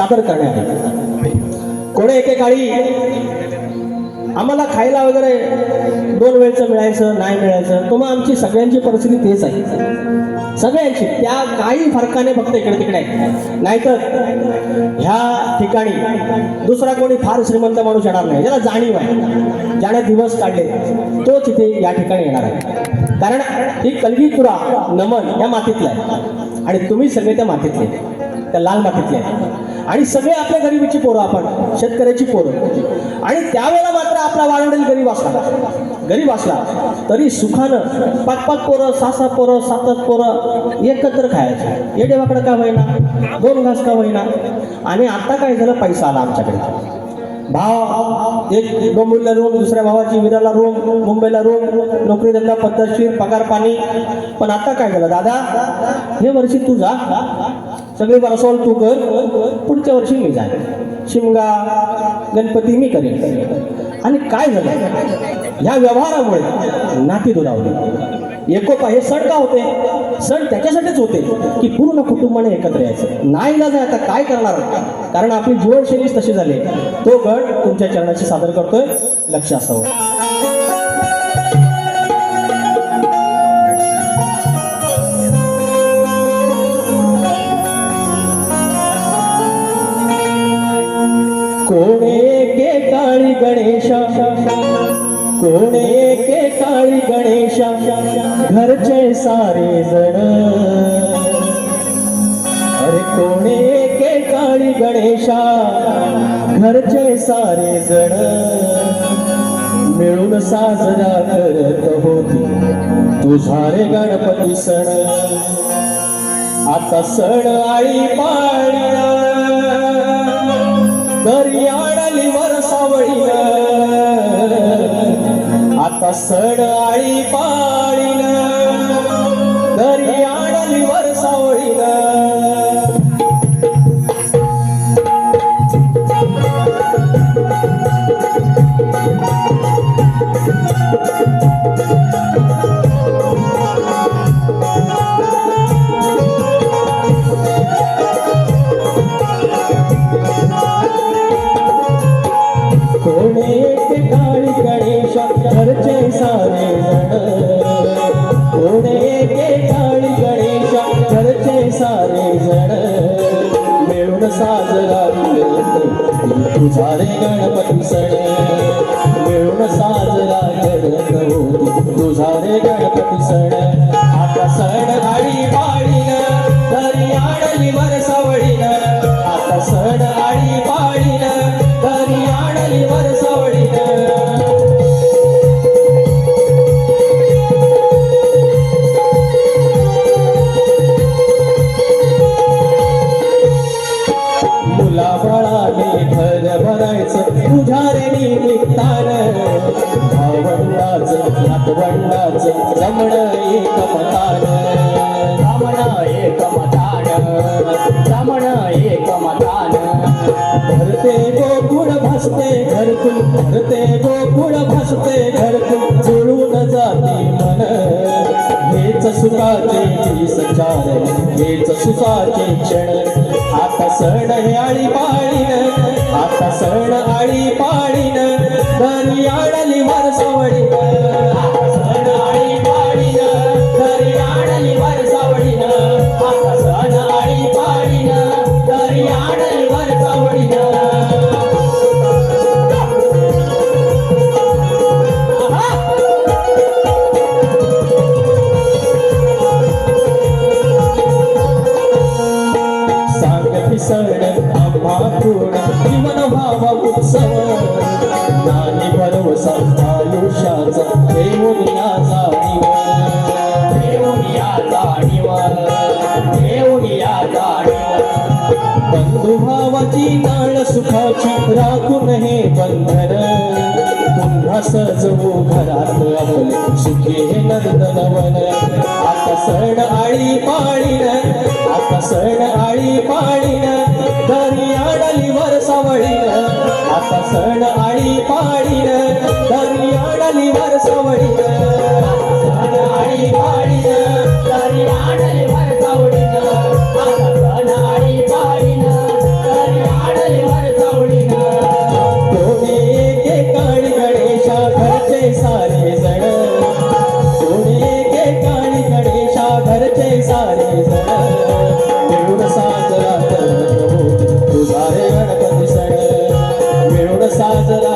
सादर करण्यात आली कोणी एकेकाळी आम्हाला खायला वगैरे दोन वेळचं मिळायचं नाही मिळायचं. तर मग आमची सगळ्यांची परिस्थिती तेच आहे. सगळ्यांची. त्या काही फरकाने फक्त इकडे तिकडे आहे नाहीतर ह्या ठिकाणी दुसरा कोणी फार श्रीमंत माणूस येणार नाही. ज्याला जाणीव आहे. ज्याने दिवस काढले तोच इथे या ठिकाणी येणार आहे. कारण ही कलगीपुरा नमन या मातीतलं आहे. आणि तुम्ही सगळे त्या मातीतले त्या लाल मातीतले आहेत. आणि सगळे आपल्या गरिबीची पोरं आपण शेतकऱ्याची पोरं. आणि त्यावेळेला मात्र आपला वाळवडील गरीब असला. गरीब असला तरी सुखानं पाच पाच पोरं सहा पोरं सात सात पोरं एकत्र खायचं. येडे देवाकडं का होईना? दोन घास का होईना? आणि आता काय झालं? पैसा आला आमच्याकडे. भाव एक डोंबिवलीला रूम दुसऱ्या भावाची विराला रूम मुंबईला रूम नोकरी धंदा पद्धतशीर पगार पाणी. पण आता काय झालं? दादा हे वर्षी तू जा. सगळे बरसॉल तू कर. पुढच्या वर्षी मी जाईन. शिमगा गणपती मी करेन. आणि काय झालं? ह्या व्यवहारामुळे नाती दुरावली. एकोपा हे सण का होते? सण त्याच्यासाठीच होते की पूर्ण कुटुंबाने एकत्र यायचं. नाही ना आता काय करणार? कारण आपली जीवनशैलीच तशी झाली. तो गण तुमच्या चरणाशी सादर करतोय. लक्ष असावं. गणेशा। कोणे के काळी गणेशा? घरचे सारे जण। अरे कोणे के काळी गणेशा? घरचे सारे जण। मिळून साजरा करत होती तुझा रे गणपती सण। आता सण आई पाळणार। दरी आणली वर आता सड आळी पाळी तुझा रमण एक रमण रमण भरते गोकुळ भसते घरतून भरते गोकुळ भसते घरतून जुळून जाते मन. हेच सुखाचे हेच सुखाचे क्षण. आता सण हे आळी पाळी भरवसा आयुष्याचा या जाणीव देऊन या जाणीव देऊन या जाणीव बंधू नाळ सुखाची राखून हे बंधन. पुन्हा सजवू घरात आपले सुखी हे नंदनवन. आता सण आळी पाळीन. आता सण आळी पाळीन. दरी आडली वर सावळीन. आता सण साजरा